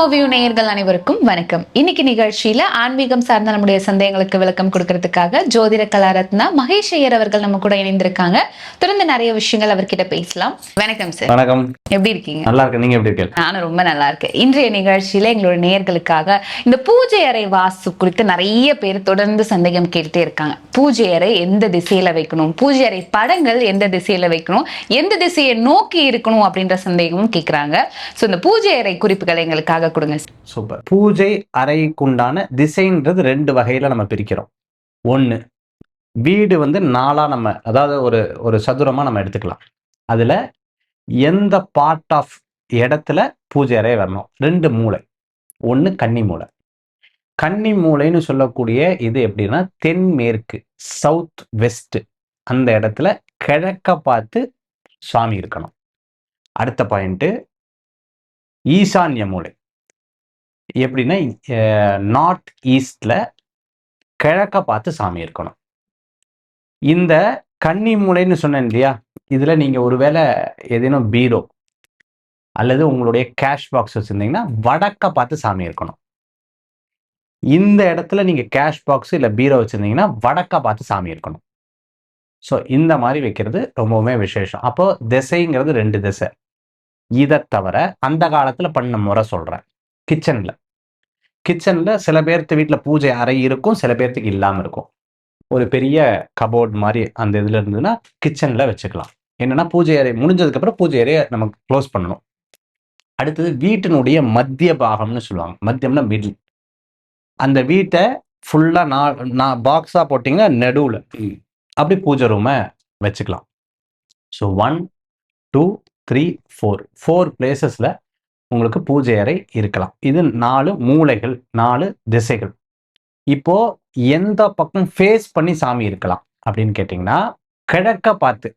மூவியூ நேயர்கள் அனைவருக்கும் வணக்கம். இன்னைக்கு நிகழ்ச்சியில ஆன்மீகம் சார்ந்த நம்முடைய சந்தேகங்களுக்கு விளக்கம் கொடுக்கறதுக்காக ஜோதிட கலாரத்னா மகேஷ் ஐயர் அவர்கள் நம்ம கூட இணைந்திருக்காங்க. தொடர்ந்து நிறைய விஷயங்கள் அவர்கிட்ட பேசலாம். வணக்கம் சார். வணக்கம். எப்படி இருக்கீங்க? நல்லா இருக்கு நீங்க எப்படி இருக்கீங்க? நானும் ரொம்ப நல்லா இருக்கேன். இன்றைய நிகழ்ச்சியில எங்களோட நேயர்களுக்காக இந்த பூஜை அறை வாஸ்து குறித்து நிறைய பேர் தொடர்ந்து சந்தேகம் கேட்டுட்டே இருக்காங்க. பூஜை அறை எந்த திசையில வைக்கணும்? பூஜை அறை படங்கள் எந்த திசையில வைக்கணும்? எந்த திசையை நோக்கி இருக்கணும் அப்படின்ற சந்தேகமும் கேக்குறாங்க. சோ இந்த பூஜை அறை குறிப்புகளை எங்களுக்காக கொடுங்க. சூப்பர் பூஜை அறைக்குண்டான திசைன்றது ரெண்டு வகையில நம்ம பிரிக்கிறோம். ஒன்று வீடு வந்து நாளா நம்ம அதாவது ஒரு ஒரு சதுரமா நம்ம எடுத்துக்கலாம். அதுல எந்த பார்ட் ஆஃப் இடத்துல பூஜை அறை வரணும்? ரெண்டு மூளை. ஒன்று கன்னி மூளை. கன்னி மூலைன்னு சொல்லக்கூடிய இது எப்படின்னா தென்மேற்கு சவுத் வெஸ்ட் அந்த இடத்துல கிழக்க பார்த்து சாமி இருக்கணும். அடுத்த பாயிண்ட்டு ஈசான்ய மூலை எப்படின்னா நார்த் ஈஸ்ட்ல கிழக்க பார்த்து சாமி இருக்கணும். இந்த கன்னி மூலைன்னு சொன்னேன் இல்லையா? இதுல நீங்க ஒருவேளை ஏதேனும் பீரோ அல்லது உங்களுடைய கேஷ் பாக்ஸ் வச்சிருந்தீங்கன்னா வடக்க பார்த்து சாமி இருக்கணும். இந்த இடத்துல நீங்க கேஷ் பாக்ஸ் இல்ல பீரோ வச்சிருந்தீங்கன்னா வடக்க பார்த்து சாமி இருக்கணும். ஸோ இந்த மாதிரி வைக்கிறது ரொம்பவுமே விசேஷம். அப்போ திசைங்கிறது ரெண்டு திசை. இதை தவிர அந்த காலத்துல பண்ண முறை சொல்றேன். கிச்சன்ல. கிச்சன்ல சில பேர்த்து வீட்டுல பூஜை அறை இருக்கும் சில பேர்த்துக்கு இல்லாம இருக்கும். ஒரு பெரிய கபோர்ட் மாதிரி அந்த இதுல இருந்ததுன்னா கிச்சன்ல வச்சுக்கலாம். என்னன்னா பூஜை அறை முடிஞ்சதுக்கு அப்புறம் பூஜை அறையை நம்ம க்ளோஸ் பண்ணணும். அடுத்தது வீட்டினுடைய மத்திய பாகம்னு சொல்லுவாங்க. மத்தியம்னா மிடில் அந்த வீட்டை ஃபுல்லா நான் நான் பாக்ஸா போட்டிங்கன்னா நடுவுல. அப்படி பூஜை ரூமை வச்சுக்கலாம். So one two three four four பிளேசஸ்ல உங்களுக்கு பூஜை அறை இருக்கலாம். இது நாலு மூலைகள் நாலு திசைகள். இப்போ எந்த பக்கம் ஃபேஸ் பண்ணி சாமி இருக்கலாம் அப்படின்னு கேட்டிங்கன்னா கிழக்க பார்த்து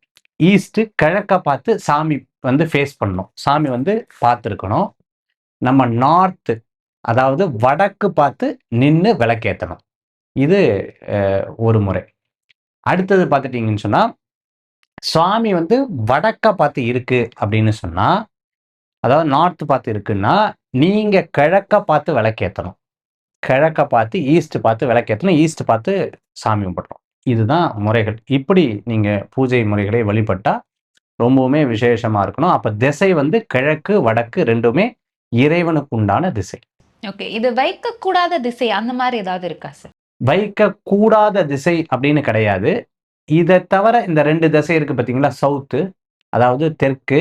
ஈஸ்ட்டு கிழக்க பார்த்து சாமி வந்து ஃபேஸ் பண்ணணும். சாமி வந்து பார்த்துருக்கணும். நம்ம நார்த்து அதாவது வடக்கு பார்த்து நின்று விளக்கேற்றணும் இது ஒரு முறை. அடுத்தது பார்த்துட்டிங்கன்னு சொன்னால் சுவாமி வந்து வடக்க பார்த்து இருக்கு அப்படின்னு சொன்னால் அதாவது நார்த் பார்த்து இருக்குன்னா நீங்க கிழக்க பார்த்து விளக்கேற்றணும் கிழக்க பார்த்து ஈஸ்ட் பார்த்து விளக்கேற்றணும் ஈஸ்ட் பார்த்து சாமி கும்பிடணும். இதுதான் முறைகள். இப்படி நீங்க பூஜை முறைகளை வழிபட்டா ரொம்பவுமே விசேஷமா இருக்கணும். அப்ப திசை வந்து கிழக்கு வடக்கு ரெண்டுமே இறைவனுக்கு உண்டான திசை. ஓகே இது வைக்க கூடாத திசை அந்த மாதிரி ஏதாவது இருக்கா சார் வைக்க கூடாத திசை அப்படின்னு கிடையாது. இதை தவிர இந்த ரெண்டு திசை இருக்கு பார்த்தீங்களா சவுத்து அதாவது தெற்கு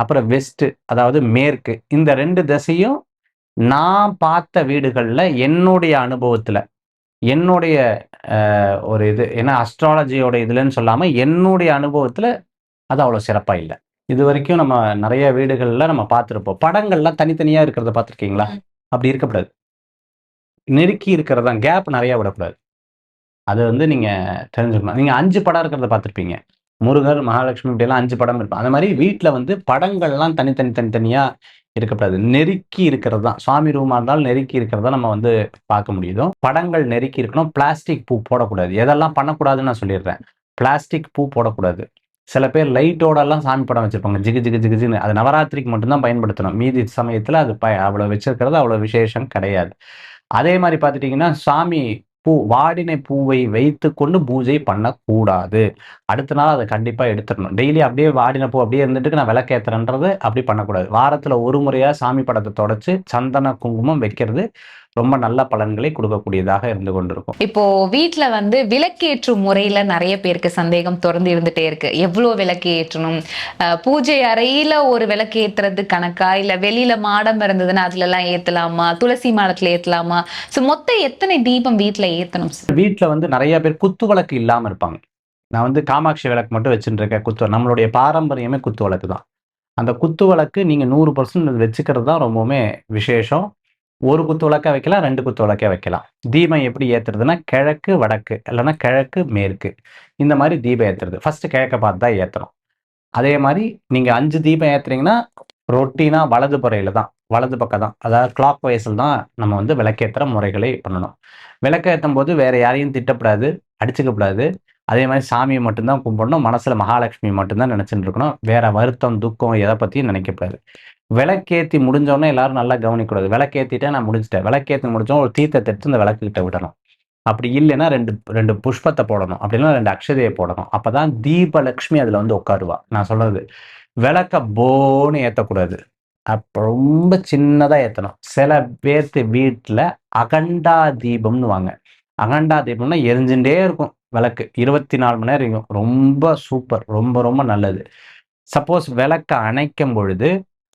அப்புறம் வெஸ்ட் அதாவது மேற்கு. இந்த ரெண்டு திசையும் நான் பார்த்த வீடுகளில் என்னுடைய அனுபவத்தில் என்னுடைய ஒரு இது ஏன்னா அஸ்ட்ராலஜியோட இதுலன்னு சொல்லாமல் என்னுடைய அனுபவத்தில் அது அவ்வளோ சிறப்பாக இல்லை. இது வரைக்கும் நம்ம நிறைய வீடுகளில் நம்ம பார்த்துருப்போம். படங்கள்லாம் தனித்தனியாக இருக்கிறத பார்த்துருக்கீங்களா. அப்படி இருக்கக்கூடாது. நெருக்கி இருக்கிறது தான் கேப் நிறைய விடக்கூடாது. அது வந்து நீங்க தெரிஞ்சுக்கணும். நீங்க அஞ்சு படம் இருக்கிறத பார்த்துருப்பீங்க. முருகர் மகாலட்சுமி இப்படியெல்லாம் அஞ்சு படம் இருக்கும். அந்த மாதிரி வீட்டில் வந்து படங்கள்லாம் தனித்தனி தனித்தனியாக இருக்கக்கூடாது. நெருக்கி இருக்கிறது தான். சுவாமி ரூமாக இருந்தாலும் நெருக்கி இருக்கிறத நம்ம வந்து பார்க்க முடியுதோ படங்கள் நெருக்கி இருக்கணும். பிளாஸ்டிக் பூ போடக்கூடாது. எதெல்லாம் பண்ணக்கூடாதுன்னு நான் சொல்லிடுறேன். பிளாஸ்டிக் பூ போடக்கூடாது. சில பேர் லைட்டோடலாம் சாமி படம் வச்சுருப்பாங்க. ஜிகு ஜிகு ஜிகுஜின்னு அது நவராத்திரிக்கு மட்டும்தான் பயன்படுத்தணும். மீதி சமயத்தில் அது ப அவ்வளோ வச்சுருக்கிறது அவ்வளோ விசேஷம் கிடையாது. அதே மாதிரி பார்த்துட்டிங்கன்னா சாமி பூ வாடினை பூவை வைத்து கொண்டு பூஜை பண்ணக்கூடாது. அடுத்த நாள் அதை கண்டிப்பாக எடுத்துடணும். டெய்லி அப்படியே வாடின பூ அப்படியே இருந்துட்டு நான் விளக்கேத்துறேன்றது அப்படி பண்ணக்கூடாது. வாரத்தில் ஒரு முறையாக சாமி படத்தை தொடச்சி சந்தன குங்குமம் வைக்கிறது. ரொம்ப நல்ல பலன்களை கொடுக்கக்கூடியதாக இருந்து கொண்டிருக்கும். இப்போ வீட்ல வந்து விளக்கேற்றும் முறையில நிறைய பேருக்கு சந்தேகம் தொடர்ந்து இருந்துட்டே இருக்கு. எவ்வளவு விளக்கு ஏற்றணும்? பூஜை அறையில ஒரு விளக்கு ஏத்துறது கணக்கா? இல்ல வெளியில மாடம் இருந்ததுன்னா அதுல எல்லாம் ஏத்தலாமா? துளசி மாடத்துல ஏத்தலாமா? சோ மொத்தம் எத்தனை தீபம் வீட்ல ஏத்தணும் வீட்டில் வந்து நிறைய பேர் குத்து விளக்கு இல்லாமல் இருப்பாங்க. நான் வந்து காமாட்சி விளக்கு மட்டும் வச்சுட்டு இருக்கேன் குத்து நம்மளுடைய பாரம்பரியமே குத்து விளக்கு தான். அந்த குத்து விளக்கு நீங்கள் நூறு பர்சன்ட் வச்சுக்கிறது தான் ரொம்பவுமே விசேஷம். ஒரு குத்து விளக்க வைக்கலாம் ரெண்டு குத்து விளக்க வைக்கலாம். தீபம் எப்படி ஏத்துறதுன்னா கிழக்கு வடக்கு இல்லைன்னா கிழக்கு மேற்கு. இந்த மாதிரி தீபம் ஏத்துறது. ஃபர்ஸ்ட் கிழக்க பார்த்து தான் ஏத்தணும். அதே மாதிரி நீங்க அஞ்சு தீபம் ஏத்துறீங்கன்னா ரொட்டினா வலது புறையில தான் வலது பக்கம் தான். அதாவது கிளாக் வைஸில் தான் நம்ம வந்து விளக்கேற்றுற முறைகளை பண்ணணும். விளக்கேற்றும் போது வேற யாரையும் திட்டப்படாது அடிச்சுக்கக்கூடாது அதே மாதிரி சாமியை மட்டும்தான் கும்பிடணும் மனசில் மகாலட்சுமி மட்டும்தான் நினச்சின்னு இருக்கணும். வேற வருத்தம் துக்கம் எதை பற்றியும் நினைக்கக்கூடாது. விளக்கேத்தி முடிஞ்சோடனே எல்லாரும் நல்லா கவனிக்கூடாது விளக்கேற்றிட்டே நான் முடிஞ்சிட்டேன். விளக்கேத்தி முடிச்சோம் ஒரு தீர்த்தத்தை எடுத்து இந்த விளக்குக்கிட்ட விடணும். அப்படி இல்லைன்னா ரெண்டு ரெண்டு புஷ்பத்தை போடணும். அப்படின்னா ரெண்டு அக்ஷதையை போடணும். அப்போதான் தீபலக்ஷ்மி அதில் வந்து உட்காருவா. நான் சொல்றது விளக்க போன்னு ஏற்றக்கூடாது அப்போ ரொம்ப சின்னதாக ஏற்றணும் சில பேர்த்து வீட்டில் அகண்டா தீபம்னு வாங்க. அகண்டா தீபம்னா எரிஞ்சுட்டே இருக்கும். விளக்கு இருபத்தி நாலு மணி நேரம் ரொம்ப சூப்பர் ரொம்ப ரொம்ப நல்லது. சப்போஸ் விளக்க அணைக்கும் பொழுது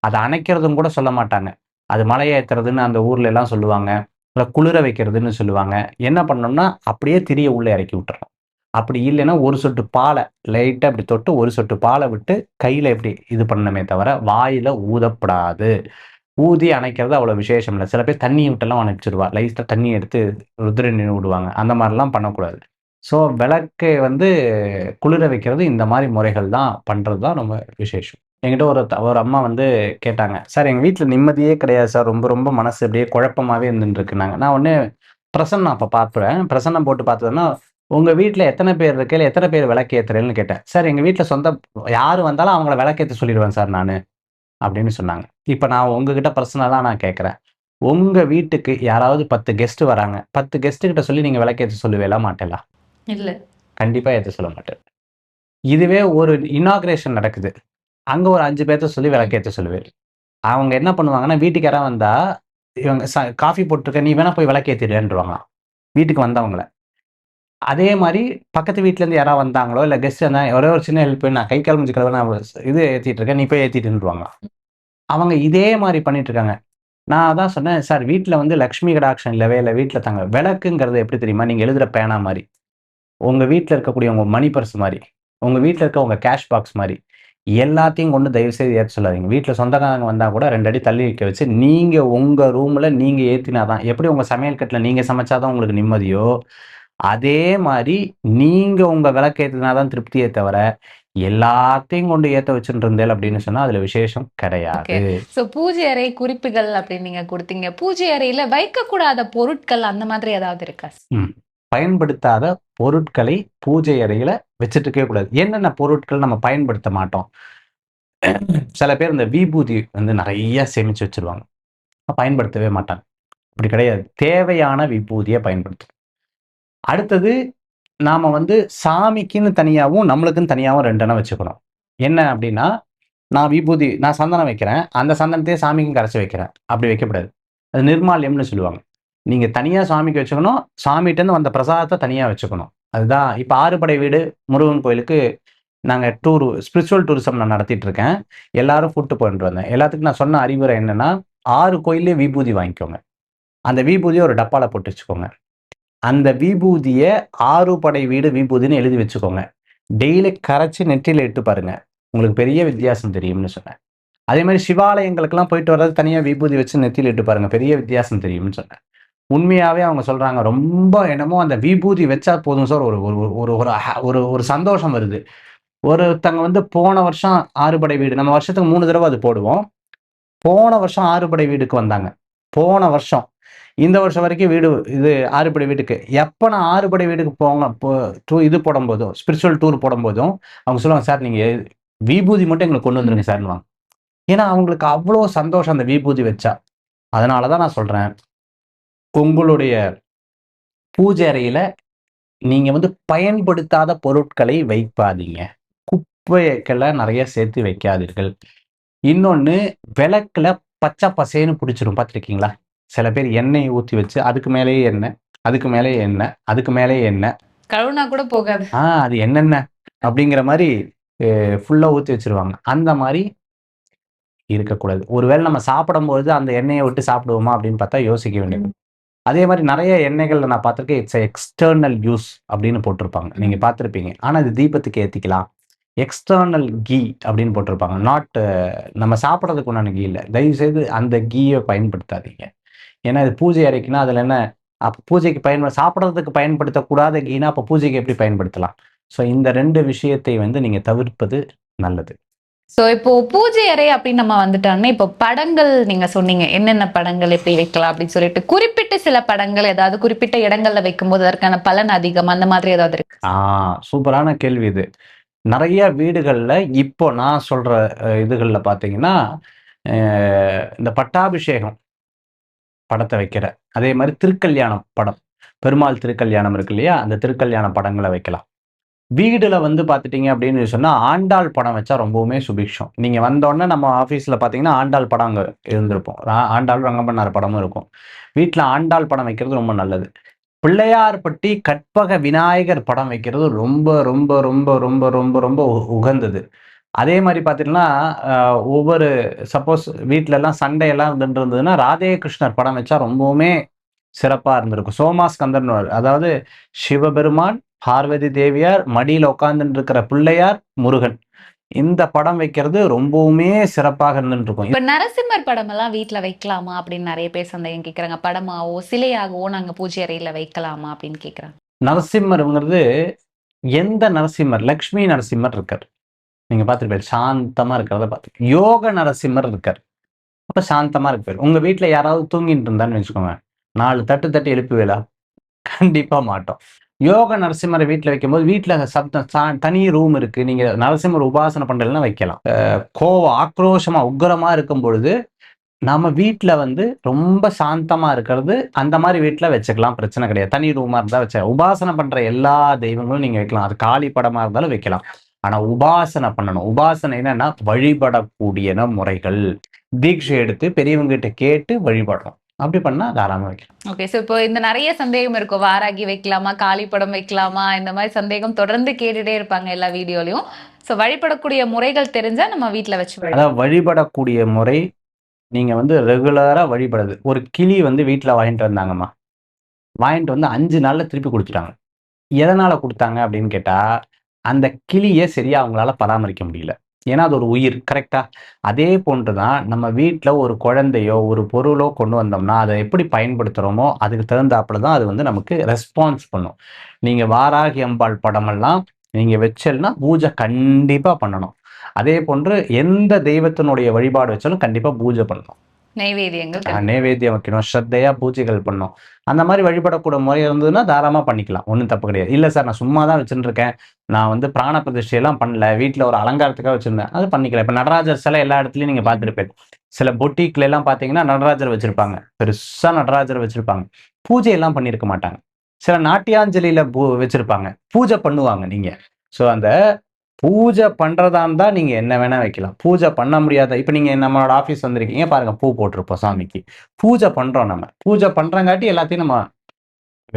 அதை அணைக்கிறதும் கூட சொல்ல மாட்டாங்க. அது மலையேற்றுறதுன்னு அந்த ஊர்ல எல்லாம் சொல்லுவாங்க. இல்லை குளிர வைக்கிறதுன்னு சொல்லுவாங்க. என்ன பண்ணோம்னா அப்படியே திரிய உள்ளே இறக்கி விட்டுறோம் அப்படி இல்லைன்னா ஒரு சொட்டு பாலை லைட்டாக அப்படி தொட்டு ஒரு சொட்டு பாலை விட்டு கையில் இப்படி இது பண்ணணுமே தவிர வாயில ஊதப்படாது. ஊதி அணைக்கிறது அவ்வளோ விசேஷம் இல்லை. சில பேர் தண்ணி விட்டெல்லாம் அணைச்சிருவா. லைட்டாக தண்ணி எடுத்து ருத்ரன் விடுவாங்க அந்த மாதிரிலாம் பண்ணக்கூடாது. ஸோ விளக்கை வந்து குளிர வைக்கிறது இந்த மாதிரி முறைகள் தான் பண்ணுறது தான் ரொம்ப விசேஷம். என்கிட்ட ஒரு த- ஒரு அம்மா வந்து கேட்டாங்க சார் எங்கள் வீட்டில் நிம்மதியே கிடையாது சார். ரொம்ப ரொம்ப மனசு அப்படியே குழப்பமாகவே இருந்துட்டு நான் ஒன்று பிரசன்னம் அப்போ பார்ப்பேன் பிரசன்னம் போட்டு பார்த்ததுன்னா உங்கள் வீட்டில் எத்தனை பேர் இருக்கையில் எத்தனை பேர் விளக்கேத்துறேன்னு கேட்டேன். சார் எங்கள் வீட்டில் சொந்த யார் வந்தாலும் அவங்கள விளக்கேற்ற சொல்லிடுவேன் சார் நான். அப்படின்னு சொன்னாங்க. இப்போ நான் உங்ககிட்ட பர்சனலாக நான் கேட்குறேன். உங்கள் வீட்டுக்கு யாராவது பத்து கெஸ்ட்டு வராங்க. பத்து கெஸ்ட்டுக்கிட்ட கிட்ட சொல்லி நீங்கள் விளக்கேற்ற சொல்லுவேலா மாட்டேலாம் இல்லை. கண்டிப்பாக ஏற்ற சொல்ல மாட்டேன். இதுவே ஒரு இனாக்ரேஷன் நடக்குது. அங்கே ஒரு அஞ்சு பேர்த்த சொல்லி விளக்கேற்ற சொல்லுவேன். அவங்க என்ன பண்ணுவாங்கன்னா வீட்டுக்கு யாராவது வந்தால் இவங்க ச காஃபி போட்டிருக்க நீ வேணா போய் விளக்கேற்றிடுன்றவாங்க வீட்டுக்கு வந்தவங்கள. அதே மாதிரி பக்கத்து வீட்டிலேருந்து யாராவது வந்தாங்களோ இல்லை கெஸ்ட் இருந்தால் ஒரே ஒரு சின்ன ஹெல்ப் நான் கை கால் முடிஞ்சு கலவை நான் இது ஏற்றிட்டு இருக்கேன் நீ போய் ஏற்றிட்டுருவாங்க அவங்க இதே மாதிரி பண்ணிட்டு இருக்காங்க நான் அதான் சொன்னேன் சார் வீட்டில் வந்து லக்ஷ்மி கடாக்ஷன் இல்லவே இல்லை வீட்டில் தாங்க விளக்குங்கிறது எப்படி தெரியுமா? நீங்கள் எழுதுகிற பேனா மாதிரி. உங்கள் வீட்டில் இருக்கக்கூடிய உங்கள் மணி பர்ஸ் மாதிரி உங்கள் வீட்டில் இருக்க உங்கள் கேஷ் பாக்ஸ் மாதிரி எல்லாத்தையும் கொண்டு தயவு செய்து ஏற்ற சொல்லாதீங்க. வீட்டில் சொந்தக்காரங்க வந்தால் கூட ரெண்டு அடி தள்ளி வைக்க வச்சு நீங்கள் உங்கள் ரூமில் நீங்கள் ஏற்றினாதான் எப்படி உங்கள் சமையல் கட்டில் நீங்கள் சமைச்சாதான் உங்களுக்கு நிம்மதியோ அதே மாதிரி நீங்கள் உங்கள் விளக்கேற்றினாதான் திருப்தியே தவிர எல்லாத்தையும் கொண்டு ஏற்ற வச்சுட்டு இருந்தேன் அப்படின்னு சொன்னால் அதில் விசேஷம் கிடையாது. சோ பூஜை அறை குறிப்புகள் அப்படின்னு நீங்க கொடுத்தீங்க. பூஜை அறையில வைக்கக்கூடாத பொருட்கள் அந்த மாதிரி ஏதாவது இருக்கா? பயன்படுத்தாத பொருட்களை பூஜை அறையில வச்சுட்டு இருக்கவே கூடாது. என்னென்ன பொருட்கள் நம்ம பயன்படுத்த மாட்டோம்? சில பேர் இந்த விபூதி வந்து நிறைய சேமிச்சு வச்சிருவாங்க. பயன்படுத்தவே மாட்டாங்க. அப்படி கிடையாது. தேவையான விபூதியை பயன்படுத்தும் அடுத்தது நாம வந்து சாமிக்குன்னு தனியாகவும் நம்மளுக்குன்னு தனியாகவும் ரெண்டெண்ணம் வச்சுக்கணும். என்ன அப்படின்னா நான் விபூதி நான் சந்தனம் வைக்கிறேன். அந்த சந்தனத்தையே சாமிக்கும் கரைச்சி வைக்கிறேன். அப்படி வைக்கக்கூடாது. அது நிர்மால்யம்னு சொல்லுவாங்க. நீங்கள் தனியாக சாமிக்கு வச்சுக்கணும். சாமிகிட்டேருந்து வந்த பிரசாதத்தை தனியாக வச்சுக்கணும். அதுதான். இப்போ ஆறுபடை வீடு முருகன் கோயிலுக்கு நாங்கள் டூர் ஸ்பிரிச்சுவல் டூரிசம் நான் நடத்திட்டு இருக்கேன் எல்லாரும் கூட்டு போயிட்டு வந்தேன். எல்லாத்துக்கும் நான் சொன்ன அறிவுரை என்னென்னா ஆறு கோயிலே விபூதி வாங்கிக்கோங்க. அந்த விபூதியை ஒரு டப்பால போட்டு வச்சுக்கோங்க. அந்த விபூதியை ஆறு படை வீடு விபூதின்னு எழுதி வச்சுக்கோங்க. டெய்லி கரைச்சி நெற்றியில் இட்டு பாருங்க. உங்களுக்கு பெரிய வித்தியாசம் தெரியும்னு சொன்னேன். அதே மாதிரி சிவாலயங்களுக்கெல்லாம் போயிட்டு வர்றது தனியாக விபூதி வச்சு நெத்தியில் இட்டு பாருங்க. பெரிய வித்தியாசம் தெரியும்னு சொன்னேன். உண்மையாகவே அவங்க சொல்கிறாங்க ரொம்ப என்னமோ அந்த விபூதி வச்சா போதும் சார். ஒரு ஒரு ஒரு ஒரு ஒரு சந்தோஷம் வருது. ஒருத்தங்க வந்து போன வருஷம் ஆறுபடை வீடு நம்ம வருஷத்துக்கு மூணு தடவை அது போடுவோம். போன வருஷம் ஆறுபடை வீடுக்கு வந்தாங்க. போன வருஷம். இந்த வருஷம் வரைக்கும் வீடு இது ஆறுபடை வீட்டுக்கு. எப்போ நான் ஆறுபடை வீட்டுக்கு போங்க போ- டூ இது போடும்போதும் ஸ்பிரிச்சுவல் டூர் போடும்போதும் அவங்க சொல்லுவாங்க சார் நீங்கள் விபூதி மட்டும் எங்களுக்கு கொண்டு வந்துருங்க சார்னுவாங்க ஏன்னா அவங்களுக்கு அவ்வளோ சந்தோஷம் அந்த விபூதி வச்சா. அதனால தான் நான் சொல்கிறேன் உங்களுடைய பூஜை அறையில நீங்க வந்து பயன்படுத்தாத பொருட்களை வைப்பாதீங்க குப்பைகளை நிறைய சேர்த்து வைக்காதீர்கள். இன்னொன்னு விளக்குல பச்சை பசேன்னு பிடிச்சிரும். பார்த்துருக்கீங்களா? சில பேர் எண்ணெயை ஊற்றி வச்சு அதுக்கு மேலேயே எண்ணெய் அதுக்கு மேலேயே எண்ணெய் அதுக்கு மேலேயே எண்ணெய். கழுவுனா கூட போகாது. ஆ அது என்னென்ன? அப்படிங்கிற மாதிரி ஃபுல்லாக ஊற்றி வச்சிருவாங்க. அந்த மாதிரி இருக்கக்கூடாது. ஒருவேளை நம்ம சாப்பிடும்போது அந்த எண்ணெயை விட்டு சாப்பிடுவோமா அப்படின்னு பார்த்தா யோசிக்க வேண்டியது. அதே மாதிரி நிறைய எண்ணெய்கள்ல நான் பார்த்துருக்கேன் இட்ஸ் எக்ஸ்டர்னல் யூஸ் அப்படின்னு போட்டிருப்பாங்க. நீங்க பார்த்துருப்பீங்க. ஆனா இது தீபத்துக்கு ஏத்திக்கலாம். எக்ஸ்டர்னல் கீ அப்படின்னு போட்டிருப்பாங்க. நாட் நம்ம சாப்பிட்றதுக்கு உண்டான கீ இல்லை. தயவு செய்து அந்த கீயை பயன்படுத்தாதீங்க. ஏன்னா இது பூஜை அறைக்குன்னா அதுல என்ன அப்போ பூஜைக்கு பயன்பட சாப்பிட்றதுக்கு பயன்படுத்தக்கூடாத கீனா அப்போ பூஜைக்கு எப்படி பயன்படுத்தலாம்? ஸோ இந்த ரெண்டு விஷயத்தை வந்து நீங்க தவிர்ப்பது நல்லது. ஸோ இப்போ பூஜை அறை அப்படின்னு நம்ம வந்துட்டோம்னா இப்போ படங்கள் நீங்க சொன்னீங்க. என்னென்ன படங்கள் எப்படி வைக்கலாம் அப்படின்னு சொல்லிட்டு குறிப்பிட்ட சில படங்கள் ஏதாவது குறிப்பிட்ட இடங்கள்ல வைக்கும்போது அதற்கான பலன் அதிகம் அந்த மாதிரி ஏதாவது இருக்கு? ஆ சூப்பரான கேள்வி இது. நிறைய வீடுகளில் இப்போ நான் சொல்ற இதுகளில் பார்த்தீங்கன்னா இந்த பட்டாபிஷேகம் படத்தை வைக்கிற. அதே மாதிரி திருக்கல்யாணம் படம். பெருமாள் திருக்கல்யாணம் இருக்கு இல்லையா? அந்த திருக்கல்யாண படங்களை வைக்கலாம். வீடில் வந்து பார்த்துட்டீங்க அப்படின்னு சொன்னால் ஆண்டாள் படம் வச்சா ரொம்பவுமே சுபிக்ஷம். நீங்கள் வந்தோடனே நம்ம ஆஃபீஸில் பார்த்தீங்கன்னா ஆண்டாள் படம் அங்கே இருந்திருப்போம் ஆண்டாள் ரங்கம்பண்ணார் படமும் இருக்கும். வீட்டில் ஆண்டாள் படம் வைக்கிறது ரொம்ப நல்லது. பிள்ளையார்பட்டி கற்பக விநாயகர் படம் வைக்கிறது ரொம்ப ரொம்ப ரொம்ப ரொம்ப ரொம்ப ரொம்ப உ- உகந்தது. அதே மாதிரி பார்த்தீங்கன்னா ஒவ்வொரு சப்போஸ் வீட்டிலலாம் எல்லாம் சண்டையெல்லாம் இருந்துட்டு இருந்ததுன்னா ராதே கிருஷ்ணர் படம் வச்சா ரொம்பவுமே சிறப்பா இருந்திருக்கும். சோமாஸ்கந்தர்னு ஒரு- அதாவது சிவபெருமான் பார்வதி தேவியார் மடியில் உட்கார்ந்துட்டு இருக்கிற பிள்ளையார் முருகன். இந்த படம் வைக்கிறது ரொம்பவுமே சிறப்பாக இருந்துட்டு இருக்கும் இப்ப நரசிம்மர் படம் எல்லாம் வீட்ல வைக்கலாமா அப்படின்னு நிறைய பேர் சந்தேகம் கேக்குறாங்க. படமாவோ சிலையாகவோ நாங்க பூஜை அறையில வைக்கலாமா அப்படின்னு கேக்குறாங்க. நரசிம்மருங்கிறது எந்த நரசிம்மர் லக்ஷ்மி நரசிம்மர் இருக்கார். நீங்க பார்த்துருப்பீங்க சாந்தமா இருக்கிறத பார்த்து யோக நரசிம்மர் இருக்கார். அப்ப சாந்தமா இருப்பார் உங்க வீட்ல யாராவது தூங்கிட்டு இருந்தான்னு வச்சுக்கோங்க. நாலு தட்டு தட்டு எழுப்புவேலா கண்டிப்பாக மாட்டோம். யோக நரசிம்மரை வீட்டில் வைக்கும்போது வீட்டில் சப்தம் சா- தனி ரூம் இருக்கு. நீங்கள் நரசிம்மர் உபாசனை பண்றதுலாம் வைக்கலாம். கோவம் ஆக்ரோஷமா உக்கிரமா இருக்கும் பொழுது நம்ம வீட்டில் வந்து ரொம்ப சாந்தமா இருக்கிறது அந்த மாதிரி வீட்டில் வச்சுக்கலாம். பிரச்சனை கிடையாது. தனி ரூமாக இருந்தால் வச்ச உபாசனை பண்ற எல்லா தெய்வங்களும் நீங்கள் வைக்கலாம். அது காளி படமாக இருந்தாலும் வைக்கலாம். ஆனால் உபாசனை பண்ணணும். உபாசனை என்னன்னா வழிபடக்கூடியன முறைகள். தீட்சை எடுத்து பெரியவங்ககிட்ட கேட்டு வழிபடணும். அப்படி பண்ணா தாராளமா வைக்கலாம். ஓகே சோ இப்போ இந்த நிறைய சந்தேகம் இருக்கும் வாராகி வைக்கலாமா காளி படம் வைக்கலாமா இந்த மாதிரி சந்தேகம் தொடர்ந்து கேட்டுட்டே இருப்பாங்க எல்லா வீடியோலயும். சோ வழிபடக்கூடிய முறைகள் தெரிஞ்சா நம்ம வீட்ல வச்சு அதாவது வழிபடக்கூடிய முறை நீங்க வந்து ரெகுலரா வழிபடுது ஒரு கிளி வந்து வீட்ல வாங்கிட்டு வந்தாங்கம்மா. வாங்கிட்டு வந்து அஞ்சு நாள்ல திருப்பி கொடுத்துட்டாங்க. எதனால கொடுத்தாங்க அப்படின்னு கேட்டா அந்த கிளியை சரியா அவங்களால பராமரிக்க முடியல. ஏன்னா அது ஒரு உயிர் கரெக்டா அதே போன்றுதான் நம்ம வீட்டில் ஒரு குழந்தையோ ஒரு பொருளோ கொண்டு வந்தோம்னா அதை எப்படி பயன்படுத்துறோமோ அதுக்கு தகுந்தாப்புல தான் அது வந்து நமக்கு ரெஸ்பான்ஸ் பண்ணும். நீங்க வாராகி அம்பாள் படமெல்லாம் நீங்க வச்சல்னா பூஜை கண்டிப்பா பண்ணணும். அதே போன்று எந்த தெய்வத்தினுடைய வழிபாடு வச்சாலும் கண்டிப்பா பூஜை பண்ணணும். நைவேத்தியங்கள் ஆஹ் வைக்கணும். ஸ்ரத்தையா பூஜைகள் பண்ணணும். அந்த மாதிரி வழிபடக்கூடிய முறை இருந்ததுன்னா தாராளமா பண்ணிக்கலாம். ஒன்றும் தப்பு கிடையாது. இல்லை சார் நான் சும்மா தான் வச்சுருக்கேன் இருக்கேன் நான் வந்து பிராண பிரதிஷ்டையெல்லாம் பண்ணல. வீட்டில் ஒரு அலங்காரத்துக்காக வச்சிருந்தேன். அது பண்ணிக்கலாம். இப்போ நடராஜர் சிலை எல்லா இடத்துலையும் நீங்க பார்த்துருப்பேன் சில பொட்டிக்ல எல்லாம் பார்த்தீங்கன்னா நடராஜர் வச்சிருப்பாங்க. பெருசா நடராஜர் வச்சிருப்பாங்க. பூஜை எல்லாம் பண்ணியிருக்க மாட்டாங்க. சில நாட்டியாஞ்சலியில பூ வச்சிருப்பாங்க. பூஜை பண்ணுவாங்க நீங்க. ஸோ அந்த பூஜை பண்றதா இருந்தா நீங்க என்ன வேணா வைக்கலாம். பூஜை பண்ண முடியாத இப்போ நீங்க நம்மளோட ஆஃபீஸ் வந்திருக்கீங்க பாருங்க பூ போட்டிருப்போம் சாமிக்கு. பூஜை பண்றோம் நம்ம. பூஜை பண்றங்காட்டி எல்லாத்தையும் நம்ம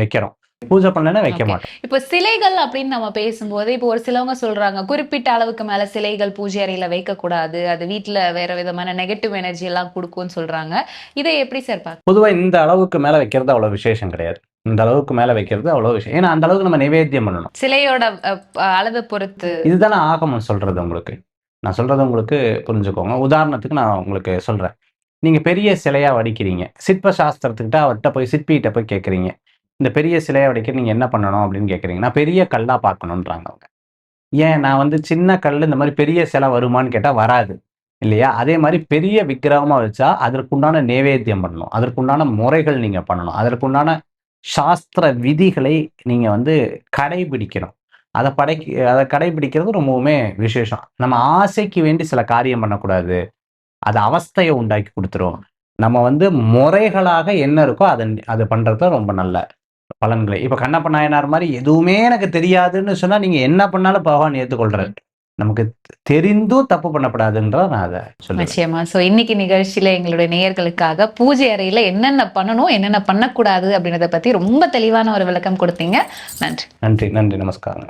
வைக்கிறோம். பூஜை பண்ணலைன்னா வைக்க. மாட்டோம். இப்போ சிலைகள் அப்படின்னு நம்ம பேசும்போது இப்போ ஒரு சிலவங்க சொல்றாங்க குறிப்பிட்ட அளவுக்கு மேல சிலைகள் பூஜை அறையில வைக்க கூடாது அது வீட்ல வேற விதமான நெகட்டிவ் எனர்ஜி எல்லாம் கொடுக்கும்னு சொல்றாங்க. இதை எப்படி சார் பொதுவா இந்த அளவுக்கு மேல வைக்கிறது அவ்வளவு விசேஷம் கிடையாது. இந்த அளவுக்கு மேல வைக்கிறது அவ்வளவு விஷயம். ஏன்னா அந்த அளவுக்கு நம்ம நிவேத்தியம் பண்ணணும். சிலையோட அளவை பொறுத்து. இதுதானே ஆகமம் சொல்றது உங்களுக்கு. நான் சொல்றது உங்களுக்கு புரிஞ்சுக்கோங்க. உதாரணத்துக்கு நான் உங்களுக்கு சொல்றேன். நீங்க பெரிய சிலையா வடிக்கிறீங்க. சிற்ப சாஸ்திரத்துக்கிட்ட அவர்கிட்ட போய் சிற்பிகிட்ட போய் கேட்குறீங்க இந்த பெரிய சிலையா வடிக்க நீங்க என்ன பண்ணணும் அப்படின்னு கேட்குறீங்க நான் பெரிய கல்லா பார்க்கணுன்றாங்க அவங்க. ஏன்? நான் வந்து சின்ன கல் இந்த மாதிரி பெரிய சிலை வருமான்னு கேட்டா வராது. இல்லையா? அதே மாதிரி பெரிய விக்கிரகமா வச்சா அதற்குண்டான நேவேத்தியம் பண்ணணும். அதற்குண்டான முறைகள் நீங்க பண்ணணும். அதற்குண்டான சாஸ்திர விதிகளை நீங்கள் வந்து கடைபிடிக்கணும். அதை படைக்க அதை கடைபிடிக்கிறது ரொம்பவுமே விசேஷம். நம்ம ஆசைக்கு வேண்டி சில காரியம் பண்ணக்கூடாது. அது அவஸ்தையை உண்டாக்கி கொடுத்துரும். நம்ம வந்து முறைகளாக என்ன இருக்கோ அதை அது பண்ணுறது ரொம்ப நல்ல பலன்களை. இப்போ கண்ணப்ப நாயனார் மாதிரி எதுவுமே எனக்கு தெரியாதுன்னு சொன்னால் நீங்கள் என்ன பண்ணாலும் பகவான் ஏத்துக்கொள்றாரு. நமக்கு தெரிந்தும் தப்பு பண்ணக்கூடாதுன்ற நான் அதை சொல்லுவேன். நிச்சயமா. சோ இன்னைக்கு நிகழ்ச்சியில எங்களுடைய நேயர்களுக்காக பூஜை அறையில என்னென்ன பண்ணணும் என்னென்ன பண்ணக்கூடாது அப்படின்றத பத்தி ரொம்ப தெளிவான ஒரு விளக்கம் கொடுத்தீங்க. நன்றி. நன்றி நன்றி. நமஸ்காரங்க.